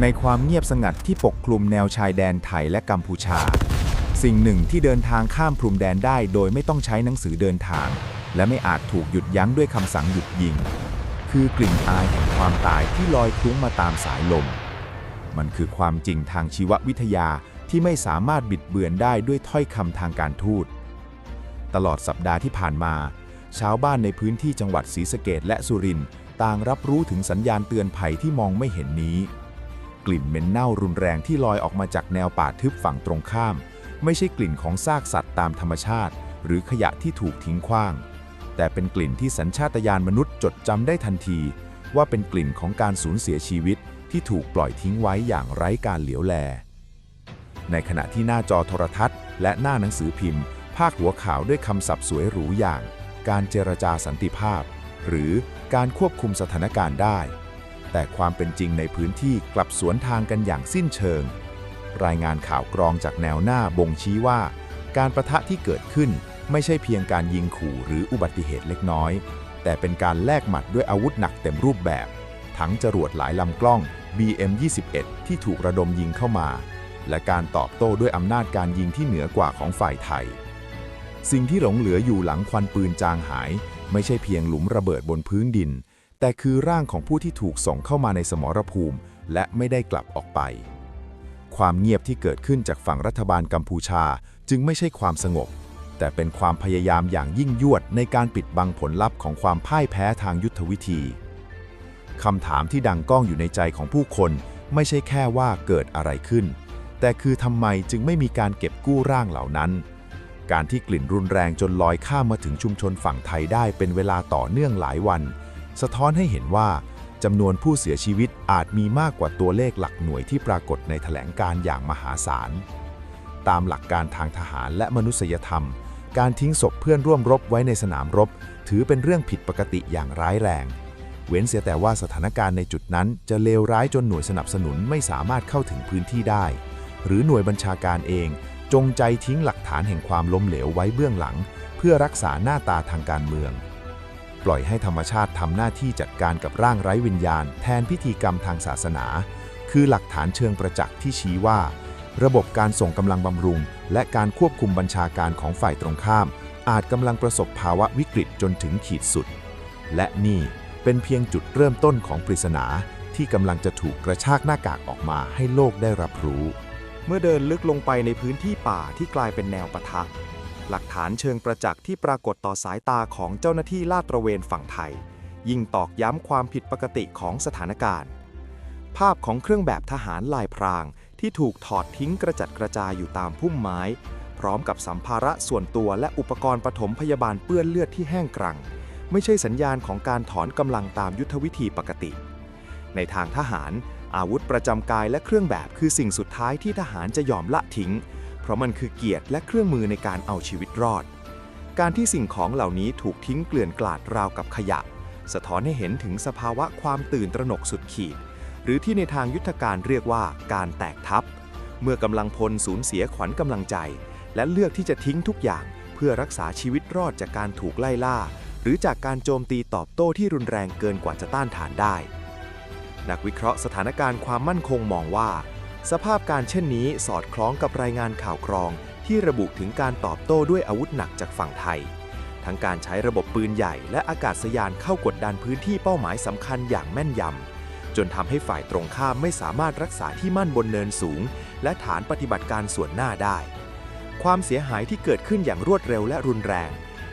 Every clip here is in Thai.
ในความเงียบสงัดที่ปกคลุมแนวชายแดนไทยและกัมพูชา สิ่งหนึ่งที่เดินทางข้ามพรมแดนได้โดยไม่ต้องใช้หนังสือเดินทาง และไม่อาจถูกหยุดยั้งด้วยคำสั่งหยุดยิง คือกลิ่นอายแห่งความตายที่ลอยคลุ้งมาตามสายลม มันคือความจริงทางชีววิทยาที่ไม่สามารถบิดเบือนได้ด้วยถ้อยคำทางการทูต ตลอดสัปดาห์ที่ผ่านมา ชาวบ้านในพื้นที่จังหวัดศรีสะเกดและสุรินต์ต่างรับรู้ถึงสัญญาณเตือนภัยที่มองไม่เห็นนี้ กลิ่นเหม็นเน่ารุนแรงที่ลอยออกมาจากแนวป่าทึบฝั่งตรงข้าม ไม่ใช่กลิ่นของซากสัตว์ตามธรรมชาติ หรือขยะที่ถูกทิ้งขว้าง แต่เป็นกลิ่นที่สัญชาตญาณมนุษย์จดจำได้ทันที ว่าเป็นกลิ่นของการสูญเสียชีวิตที่ถูกปล่อยทิ้งไว้อย่างไร้การเหลียวแล ในขณะที่หน้าจอโทรทัศน์ และหน้าหนังสือพิมพ์พาดหัวข่าวด้วยคำศัพท์สวยหรูอย่าง การเจรจาสันติภาพ หรือการควบคุมสถานการณ์ได้ แต่ความเป็นจริงในพื้นที่กลับสวนทางกันอย่างสิ้นเชิง รายงานข่าวกรองจากแนวหน้าบ่งชี้ว่า การประทะที่เกิดขึ้นไม่ใช่เพียงการยิงขู่หรืออุบัติเหตุเล็กน้อย แต่เป็นการแลกหมัดด้วยอาวุธหนักเต็มรูปแบบ ทั้งจรวดหลายลำกล้อง BM-21 ที่ถูกระดมยิงเข้ามา และการตอบโต้ด้วยอำนาจการยิงที่เหนือกว่าของฝ่ายไทย สิ่งที่หลงเหลืออยู่หลังควันปืนจางหาย ไม่ใช่เพียงหลุมระเบิดบนพื้นดิน แต่คือร่างของผู้ที่ถูกส่งเข้ามาในสมรภูมิ และไม่ได้กลับออกไป ความเงียบที่เกิดขึ้นจากฝั่งรัฐบาลกัมพูชาจึงไม่ใช่ความสงบ แต่เป็นความพยายามอย่างยิ่งยวดในการปิดบังผลลัพธ์ของความพ่ายแพ้ทางยุทธวิธีคำถามที่ดังก้องอยู่ในใจของผู้คน ไม่ใช่แค่ว่าเกิดอะไรขึ้น แต่คือทำไมจึงไม่มีการเก็บกู้ร่างเหล่านั้น การที่กลิ่นรุนแรงจนลอยข้ามมาถึงชุมชนฝั่งไทยได้เป็นเวลาต่อเนื่องหลายวัน สะท้อนให้เห็นว่าจำนวนผู้เสียชีวิตอาจมีมากกว่าตัวเลขหลักหน่วยที่ปรากฏในแถลงการ์อย่างมหาศาล ตามหลักการทางทหารและมนุษยธรรม การทิ้งศพเพื่อนร่วมรบไว้ในสนามรบ ถือเป็นเรื่องผิดปกติอย่างร้ายแรง เว้นเสียแต่ว่าสถานการณ์ในจุดนั้นจะเลวร้ายจนหน่วยสนับสนุนไม่สามารถเข้าถึงพื้นที่ได้ หรือหน่วยบัญชาการเอง จงใจทิ้งหลักฐานแห่งความล้มเหลวไว้เบื้องหลัง เพื่อรักษาหน้าตาทางการเมือง ปล่อยให้ธรรมชาติทำหน้าที่จัดการกับร่างไร้วิญญาณ แทนพิธีกรรมทางศาสนา คือหลักฐานเชิงประจักษ์ที่ชี้ว่า ระบบการส่งกำลังบำรุง และการควบคุมบัญชาการของฝ่ายตรงข้าม อาจกำลังประสบภาวะวิกฤตจนถึงขีดสุด และนี่เป็นเพียงจุดเริ่มต้นของปริศนาที่กำลังจะถูกกระชากหน้ากากออกมาให้โลกได้รับรู้ เมื่อเดินลึกลงไปในพื้นที่ป่าที่กลายเป็นแนวปะทะ หลักฐานเชิงประจักษ์ที่ปรากฏต่อสายตาของเจ้าหน้าที่ลาดตระเวนฝั่งไทย ยิ่งตอกย้ำความผิดปกติของสถานการณ์ ภาพของเครื่องแบบทหารลายพรางที่ถูกถอดทิ้งกระจัดกระจายอยู่ตามพุ่มไม้ พร้อมกับสัมภาระส่วนตัวและอุปกรณ์ปฐมพยาบาลเปื้อนเลือดที่แห้งกรัง ไม่ใช่สัญญาณของการถอนกำลังตามยุทธวิธีปกติ ในทางทหาร อาวุธประจำกายและเครื่องแบบคือสิ่งสุดท้ายที่ทหารจะยอมละทิ้ง เพราะมันคือเกียรติและเครื่องมือในการเอาชีวิตรอด การที่สิ่งของเหล่านี้ถูกทิ้งเกลื่อนกลาดราวกับขยะ สะท้อนให้เห็นถึงสภาวะความตื่นตระหนกสุดขีด หรือที่ในทางยุทธการเรียกว่าการแตกทัพ เมื่อกำลังพลสูญเสียขวัญกำลังใจ และเลือกที่จะทิ้งทุกอย่าง เพื่อรักษาชีวิตรอดจากการถูกไล่ล่า หรือจากการโจมตีตอบโต้ที่รุนแรงเกินกว่าจะต้านทานได้ นักวิเคราะห์สถานการณ์ความมั่นคงมองว่า สภาพการเช่นนี้สอดคล้องกับรายงานข่าวกรอง ที่ระบุถึงการตอบโต้ด้วยอาวุธหนักจากฝั่งไทย ทั้งการใช้ระบบปืนใหญ่และอากาศยานเข้ากดดันพื้นที่เป้าหมายสำคัญอย่างแม่นยำ จนทำให้ฝ่ายตรงข้ามไม่สามารถรักษาที่มั่นบนเนินสูง และฐานปฏิบัติการส่วนหน้าได้ ความเสียหายที่เกิดขึ้นอย่างรวดเร็วและรุนแรง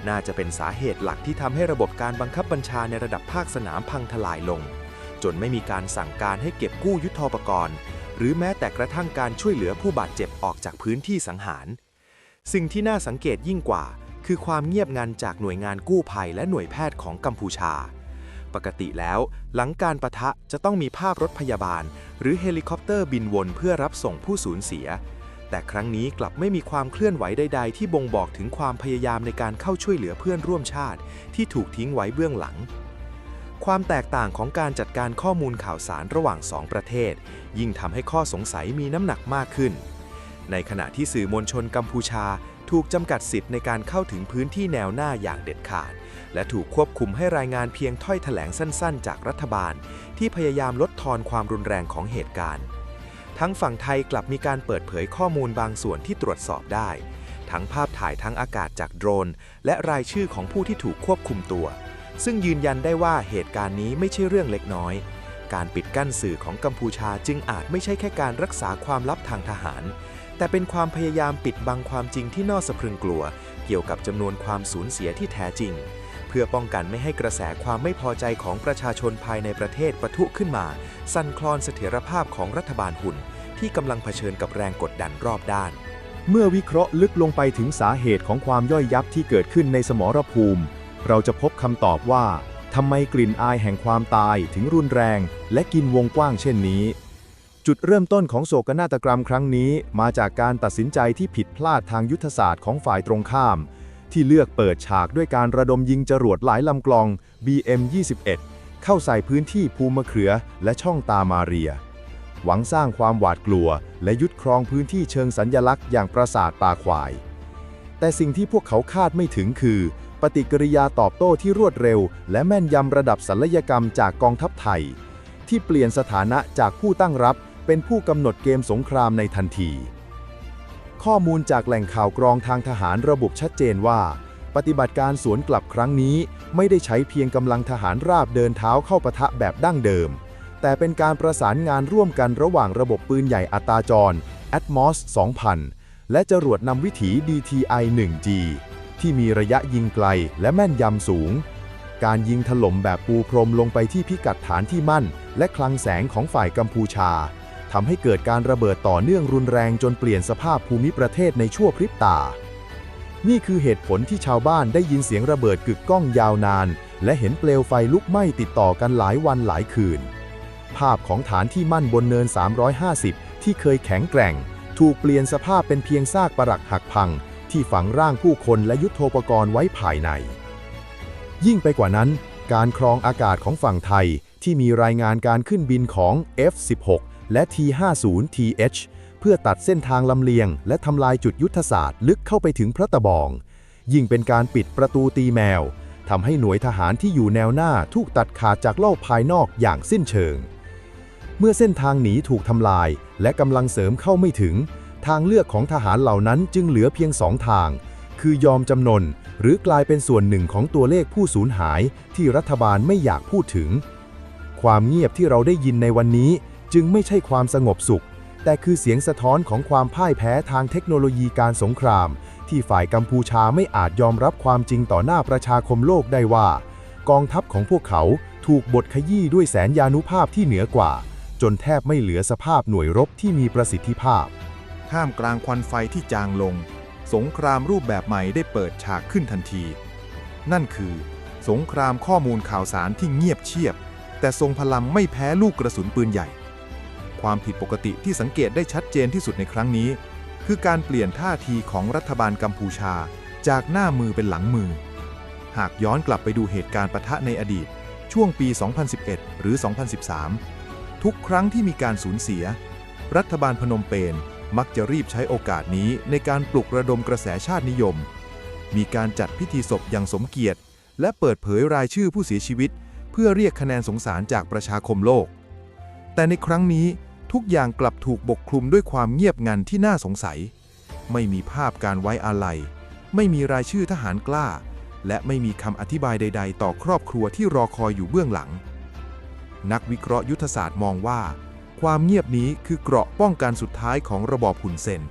น่าจะเป็นสาเหตุหลักที่ทำให้ระบบการบังคับบัญชาในระดับภาคสนามพังทลายลง จนไม่มีการสั่งการให้เก็บกู้ยุทโธปกรณ์ หรือแม้แต่กระทั่งการช่วยเหลือผู้บาดเจ็บออกจากพื้นที่สังหาร สิ่งที่น่าสังเกตยิ่งกว่า คือความเงียบงันจากหน่วยงานกู้ภัยและหน่วยแพทย์ของกัมพูชา ปกติแล้ว หลังการประทะจะต้องมีภาพรถพยาบาล หรือเฮลิคอปเตอร์บินวนเพื่อรับส่งผู้สูญเสีย แต่ครั้งนี้กลับไม่มีความเคลื่อนไหวใด ๆ ที่บ่งบอกถึงความพยายามในการเข้าช่วยเหลือเพื่อนร่วมชาติ ที่ถูกทิ้งไว้เบื้องหลัง ความแตกต่างของการจัดการข้อมูลข่าวสารระหว่างสองประเทศ ยิ่งทำให้ข้อสงสัยมีน้ำหนักมากขึ้น ในขณะที่สื่อมวลชนกัมพูชา ถูกจำกัดสิทธิ์ในการเข้าถึงพื้นที่แนวหน้าอย่างเด็ดขาด และถูกควบคุมให้รายงานเพียงถ้อยแถลงสั้นๆ จากรัฐบาล ที่พยายามลดทอนความรุนแรงของเหตุการณ์ ทั้งฝั่งไทยกลับมีการเปิดเผยข้อมูลบางส่วนที่ตรวจสอบได้ ทั้งภาพถ่ายทั้งอากาศจากโดรน และรายชื่อของผู้ที่ถูกควบคุมตัว ซึ่งยืนยันได้ว่าเหตุการณ์นี้ไม่ใช่เรื่องเล็กน้อย การปิดกั้นสื่อของกัมพูชาจึงอาจไม่ใช่แค่การรักษาความลับทางทหาร แต่เป็นความพยายามปิดบังความจริงที่น่าสะพรึงกลัว เกี่ยวกับจำนวนความสูญเสียที่แท้จริง เพื่อป้องกันไม่ให้กระแสความไม่พอใจของประชาชนภายในประเทศปะทุขึ้นมา สั่นคลอนเสถียรภาพของรัฐบาลหุ่น ที่กำลังเผชิญกับแรงกดดันรอบด้าน เมื่อวิเคราะห์ลึกลงไปถึงสาเหตุของความย่อยยับที่เกิดขึ้นในสมรภูมิ เราจะพบคำตอบว่าทำไมกลิ่นอายแห่งความตายถึงรุนแรง และกินวงกว้างเช่นนี้ จุดเริ่มต้นของโศกนาฏกรรมครั้งนี้ มาจากการตัดสินใจที่ผิดพลาดทางยุทธศาสตร์ของฝ่ายตรงข้าม ที่เลือกเปิดฉากด้วยการระดมยิงจรวดหลายลำกลอง BM-21 เข้าใส่พื้นที่ภูมะเขือและช่องตามาเรีย หวังสร้างความหวาดกลัว และยึดครองพื้นที่เชิงสัญญลักษณ์อย่างปราสาทป่าควาย แต่สิ่งที่พวกเขาคาดไม่ถึงคือ ปฏิกิริยาตอบโต้ที่รวดเร็ว และแม่นยำระดับศัลยกรรมจากกองทัพไทย ที่เปลี่ยนสถานะจากผู้ตั้งรับ เป็นผู้กำหนดเกมสงครามในทันที ข้อมูลจากแหล่งข่าวกรองทางทหารระบุชัดเจนว่า ปฏิบัติการสวนกลับครั้งนี้ ไม่ได้ใช้เพียงกำลังทหารราบเดินเท้าเข้าปะทะแบบดั้งเดิม แต่เป็นการประสานงานร่วมกันระหว่างระบบปืนใหญ่อัตราจร Atmos 2000 และจรวดนำวิถี DTI 1G ที่มีระยะยิงไกลและแม่นยำสูง การยิงถล่มแบบปูพรมลงไปที่พิกัดฐานที่มั่น และคลังแสงของฝ่ายกัมพูชาทำให้เกิดการระเบิดต่อเนื่องรุนแรงจนเปลี่ยนสภาพภูมิประเทศในชั่วพริบตา นี่คือเหตุผลที่ชาวบ้านได้ยินเสียงระเบิดกึกก้องยาวนาน และเห็นเปลวไฟลุกไหม้ติดต่อกันหลายวันหลายคืน ภาพของฐานที่มั่นบนเนิน 350 ที่เคยแข็งแกร่ง ถูกเปลี่ยนสภาพเป็นเพียงซากปรักหักพัง ที่ฝังร่างผู้คนและยุทโธปกรณ์ไว้ภายใน ยิ่งไปกว่านั้น การครองอากาศของฝั่งไทยที่มีรายงานการขึ้นบินของ F-16 และ T-50TH เพื่อตัดเส้นทางลำเลียง และทำลายจุดยุทธศาสตร์ลึกเข้าไปถึงพระตะบอง ยิ่งเป็นการปิดประตูตีแมวทำให้หน่วยทหารที่อยู่แนวหน้าถูกตัดขาดจากโลกภายนอกอย่างสิ้นเชิง เมื่อเส้นทางหนีถูกทำลาย และกำลังเสริมเข้าไม่ถึง ทางเลือกของทหารเหล่านั้นจึงเหลือเพียงสองทาง คือยอมจำนน หรือกลายเป็นส่วนหนึ่งของตัวเลขผู้สูญหายที่รัฐบาลไม่อยากพูดถึง ความเงียบที่เราได้ยินในวันนี้จึงไม่ใช่ความสงบสุข แต่คือเสียงสะท้อนของความพ่ายแพ้ทางเทคโนโลยีการสงคราม ที่ฝ่ายกัมพูชาไม่อาจยอมรับความจริงต่อหน้าประชาคมโลกได้ว่า กองทัพของพวกเขาถูกบดขยี้ด้วยแสนยานุภาพที่เหนือกว่า จนแทบไม่เหลือสภาพหน่วยรบที่มีประสิทธิภาพ ท่ามกลางควันไฟที่จางลง สงครามรูปแบบใหม่ได้เปิดฉากขึ้นทันที นั่นคือ สงครามข้อมูลข่าวสารที่เงียบเชียบ แต่ทรงพลังไม่แพ้ลูกกระสุนปืนใหญ่ ความผิดปกติที่สังเกตได้ชัดเจนที่สุดในครั้งนี้ คือการเปลี่ยนท่าทีของรัฐบาลกัมพูชา จากหน้ามือเป็นหลังมือ หากย้อนกลับไปดูเหตุการณ์ปะทะในอดีต ช่วงปี 2011 หรือ 2013 ทุกครั้งที่มีการสูญเสีย รัฐบาลพนมเปญ มักจะรีบใช้โอกาสนี้ในการปลุกระดมกระแสชาตินิยม มีการจัดพิธีศพอย่างสมเกียรติ และเปิดเผยรายชื่อผู้เสียชีวิต เพื่อเรียกคะแนนสงสารจากประชาคมโลก แต่ในครั้งนี้ทุกอย่างกลับถูกปกคลุมด้วยความเงียบงันที่น่าสงสัย ไม่มีภาพการไว้อาลัย ไม่มีรายชื่อทหารกล้า และไม่มีคำอธิบายใด ๆ ต่อครอบครัวที่รอคอยอยู่เบื้องหลัง นักวิเคราะห์ยุทธศาสตร์มองว่า ความเงียบนี้คือเกราะป้องกันสุดท้ายของระบอบหุนเซน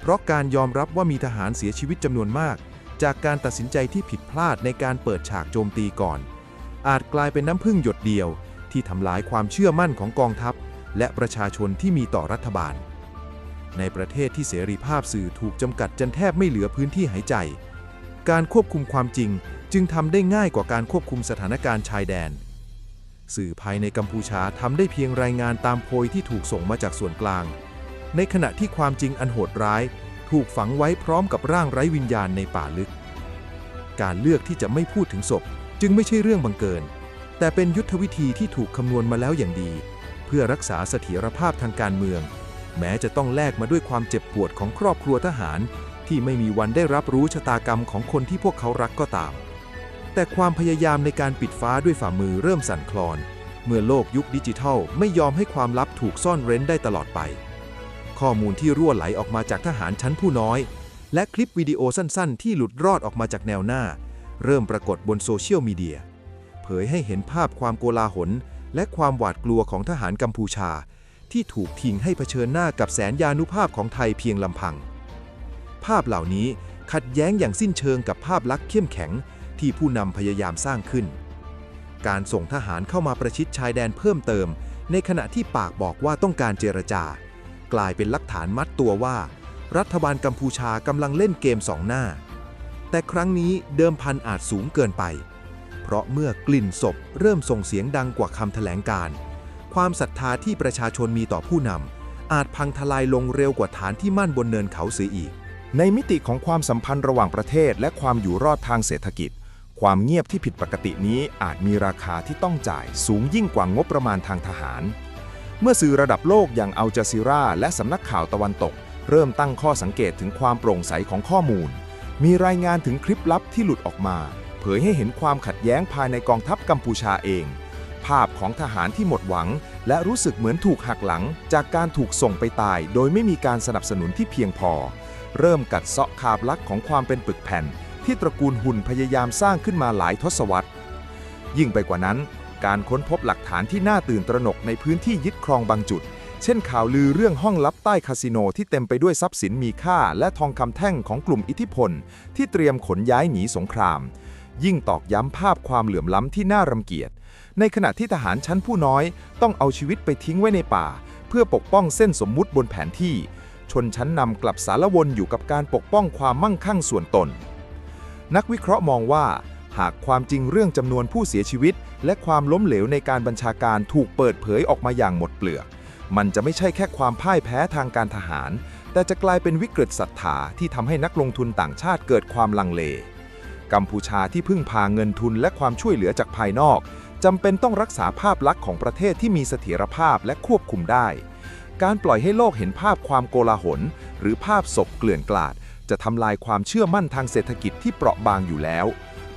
เพราะการยอมรับว่ามีทหารเสียชีวิตจำนวนมาก จากการตัดสินใจที่ผิดพลาดในการเปิดฉากโจมตีก่อน อาจกลายเป็นน้ำพึ่งหยดเดียว ที่ทำลายความเชื่อมั่นของกองทัพ และประชาชนที่มีต่อรัฐบาล ในประเทศที่เสรีภาพสื่อถูกจำกัดจนแทบไม่เหลือพื้นที่หายใจ การควบคุมความจริงจึงทำได้ง่ายกว่าการควบคุมสถานการณ์ชายแดน สื่อภายในกัมพูชาทำได้เพียงรายงานตามโพยที่ถูกส่งมาจากส่วนกลาง ในขณะที่ความจริงอันโหดร้าย ถูกฝังไว้พร้อมกับร่างไร้วิญญาณในป่าลึก การเลือกที่จะไม่พูดถึงศพ จึงไม่ใช่เรื่องบังเกิน แต่เป็นยุทธวิธีที่ถูกคำนวณมาแล้วอย่างดี เพื่อรักษาเสถียรภาพทางการเมือง แม้จะต้องแลกมาด้วยความเจ็บปวดของครอบครัวทหาร ที่ไม่มีวันได้รับรู้ชะตากรรมของคนที่พวกเขารักก็ตาม แต่ความพยายามในการปิดฟ้าด้วยฝ่ามือเริ่มสั่นคลอน เมื่อโลกยุคดิจิทัลไม่ยอมให้ความลับถูกซ่อนเร้นได้ตลอดไป ข้อมูลที่รั่วไหลออกมาจากทหารชั้นผู้น้อย และคลิปวิดีโอสั้นๆ ที่หลุดรอดออกมาจากแนวหน้า เริ่มปรากฏบนโซเชียลมีเดียเผยให้เห็นภาพความโกลาหล และความหวาดกลัวของทหารกัมพูชา ที่ถูกทิ้งให้เผชิญหน้ากับแสนยานุภาพของไทยเพียงลำพัง ภาพเหล่านี้ขัดแย้งอย่างสิ้นเชิงกับภาพลักษณ์เข้มแข็ง ที่ผู้นำพยายามสร้างขึ้น การส่งทหารเข้ามาประชิดชายแดนเพิ่มเติม ในขณะที่ปากบอกว่าต้องการเจรจา กลายเป็นหลักฐานมัดตัวว่า รัฐบาลกัมพูชากำลังเล่นเกมสองหน้า แต่ครั้งนี้เดิมพันอาจสูงเกินไป เพราะเมื่อกลิ่นศพเริ่มส่งเสียงดังกว่าคำแถลงการความศรัทธาที่ประชาชนมีต่อผู้นำอาจพังทลายลงเร็วกว่าฐานที่มั่นบนเนินเขาเสียอีก ในมิติของความสัมพันธ์ระหว่างประเทศและความอยู่รอดทางเศรษฐกิจ ความเงียบที่ผิดปกตินี้อาจมีราคาที่ต้องจ่ายสูงยิ่งกว่างบประมาณทางทหาร เมื่อสื่อระดับโลกอย่างอัลจาซีราและสำนักข่าวตะวันตก เริ่มตั้งข้อสังเกตถึงความโปร่งใสของข้อมูล มีรายงานถึงคลิปลับที่หลุดออกมา เผยให้เห็นความขัดแย้งภายในกองทัพกัมพูชาเอง ภาพของทหารที่หมดหวัง และรู้สึกเหมือนถูกหักหลัง จากการถูกส่งไปตาย โดยไม่มีการสนับสนุนที่เพียงพอ เริ่มกัดเซาะคาบลักของความเป็นปึกแผ่น ที่ตระกูลหุ่นพยายามสร้างขึ้นมาหลายทศวรรษ ยิ่งไปกว่านั้น การค้นพบหลักฐานที่น่าตื่นตระหนกในพื้นที่ยึดครองบางจุด เช่นข่าวลือเรื่องห้องลับใต้คาสิโนที่เต็มไปด้วยทรัพย์สินมีค่า และทองคำแท่งของกลุ่มอิทธิพล ที่เตรียมขนย้ายหนีสงคราม ยิ่งตอกย้ำภาพความเหลื่อมล้ำที่น่ารำเกียจ ในขณะที่ทหารชั้นผู้น้อย ต้องเอาชีวิตไปทิ้งไว้ในป่า เพื่อปกป้องเส้นสมมุติบนแผนที่ ชนชั้นนำกลับสารวนอยู่กับการปกป้องความมั่งคั่งส่วนตน นักวิเคราะห์มองว่า หากความจริงเรื่องจำนวนผู้เสียชีวิต และความล้มเหลวในการบัญชาการถูกเปิดเผยออกมาอย่างหมดเปลือก มันจะไม่ใช่แค่ความพ่ายแพ้ทางการทหาร แต่จะกลายเป็นวิกฤตศรัทธาที่ทำให้นักลงทุนต่างชาติเกิดความลังเล กัมพูชาที่พึ่งพาเงินทุนและความช่วยเหลือจากภายนอกจำเป็นต้องรักษาภาพลักษณ์ของประเทศที่มีเสถียรภาพและควบคุมได้ การปล่อยให้โลกเห็นภาพความโกลาหล หรือภาพศพเกลื่อนกลาด จะทำลายความเชื่อมั่นทางเศรษฐกิจที่เปราะบางอยู่แล้ว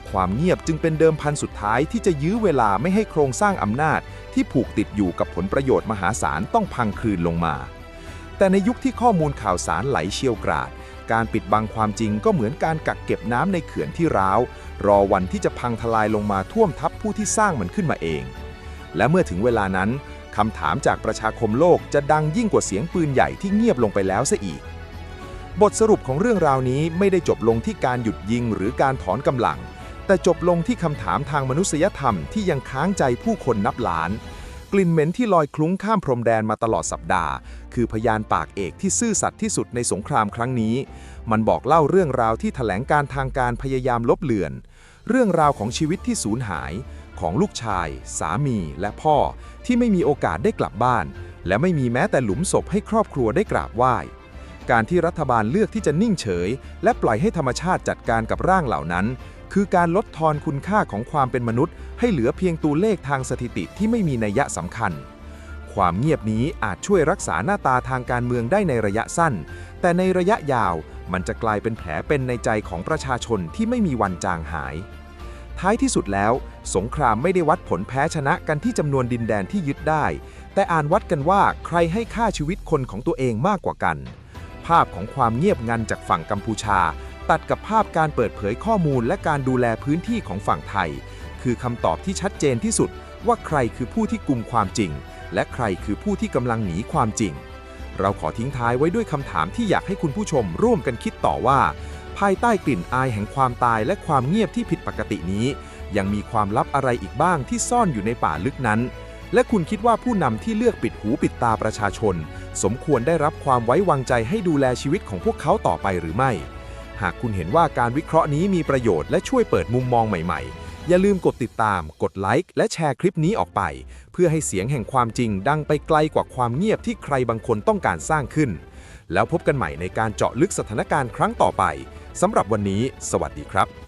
ความเงียบจึงเป็นเดิมพันสุดท้ายที่จะยื้อเวลาไม่ให้โครงสร้างอำนาจ ที่ผูกติดอยู่กับผลประโยชน์มหาศาลต้องพังคลืนลงมา แต่ในยุคที่ข้อมูลข่าวสารไหลเชี่ยวกราด การปิดบังความจริงก็เหมือนการกักเก็บน้ำในเขื่อนที่ร้าว รอวันที่จะพังทลายลงมาท่วมทับผู้ที่สร้างมันขึ้นมาเอง และเมื่อถึงเวลานั้นคำถามจากประชาคมโลกจะดังยิ่งกว่าเสียงปืนใหญ่ที่เงียบลงไปแล้วซะอีก บทสรุปของเรื่องราวนี้ไม่ได้จบลงที่การหยุดยิงหรือการถอนกำลัง แต่จบลงที่คำถามทางมนุษยธรรมที่ยังค้างใจผู้คนนับล้าน กลิ่นเหม็นที่ลอยคลุ้งข้ามพรมแดนมาตลอดสัปดาห์ คือพยานปากเอกที่ซื่อสัตย์ที่สุดในสงครามครั้งนี้ มันบอกเล่าเรื่องราวที่แถลงการทางการพยายามลบเลือน เรื่องราวของชีวิตที่สูญหาย ของลูกชาย สามีและพ่อที่ไม่มีโอกาสได้กลับบ้าน และไม่มีแม้แต่หลุมศพให้ครอบครัวได้กราบไหว้ การที่รัฐบาลเลือกที่จะนิ่งเฉย และปล่อยให้ธรรมชาติจัดการกับร่างเหล่านั้น คือการลดทอนคุณค่าของความเป็นมนุษย์ ให้เหลือเพียงตัวเลขทางสถิติที่ไม่มีนัยยะสำคัญ ความเงียบนี้อาจช่วยรักษาหน้าตาทางการเมืองได้ในระยะสั้น แต่ในระยะยาวมันจะกลายเป็นแผลเป็นในใจของประชาชนที่ไม่มีวันจางหาย ท้ายที่สุดแล้ว สงครามไม่ได้วัดผลแพ้ชนะกันที่จำนวนดินแดนที่ยึดได้ แต่อ่านวัดกันว่าใครให้ค่าชีวิตคนของตัวเองมากกว่ากันาพของความเงียบงันจากฝั่งกัมพูชา ตัดกับภาพการเปิดเผยข้อมูลและการดูแลพื้นที่ของฝั่งไทย คือคำตอบที่ชัดเจนที่สุดว่าใครคือผู้ที่กลุ่มความจริง และใครคือผู้ที่กำลังหนีความจริง เราขอทิ้งท้ายไว้ด้วยคำถามที่อยากให้คุณผู้ชมร่วมกันคิดต่อว่า ภายใต้กลิ่นอายแห่งความตายและความเงียบที่ผิดปกตินี้ ยังมีความลับอะไรอีกบ้างที่ซ่อนอยู่ในป่าลึกนั้น และคุณคิดว่าผู้นำที่เลือกปิดหูปิดตาประชาชน สมควรได้รับความไว้วางใจให้ดูแลชีวิตของพวกเขาต่อไปหรือไม่ หากคุณเห็นว่าการวิเคราะห์นี้มีประโยชน์และช่วยเปิดมุมมองใหม่ๆ อย่าลืมกดติดตาม กดไลค์และแชร์คลิปนี้ออกไป เพื่อให้เสียงแห่งความจริงดังไปไกลกว่าความเงียบที่ใครบางคนต้องการสร้างขึ้น แล้วพบกันใหม่ในการเจาะลึกสถานการณ์ครั้งต่อไปสำหรับวันนี้ สวัสดีครับ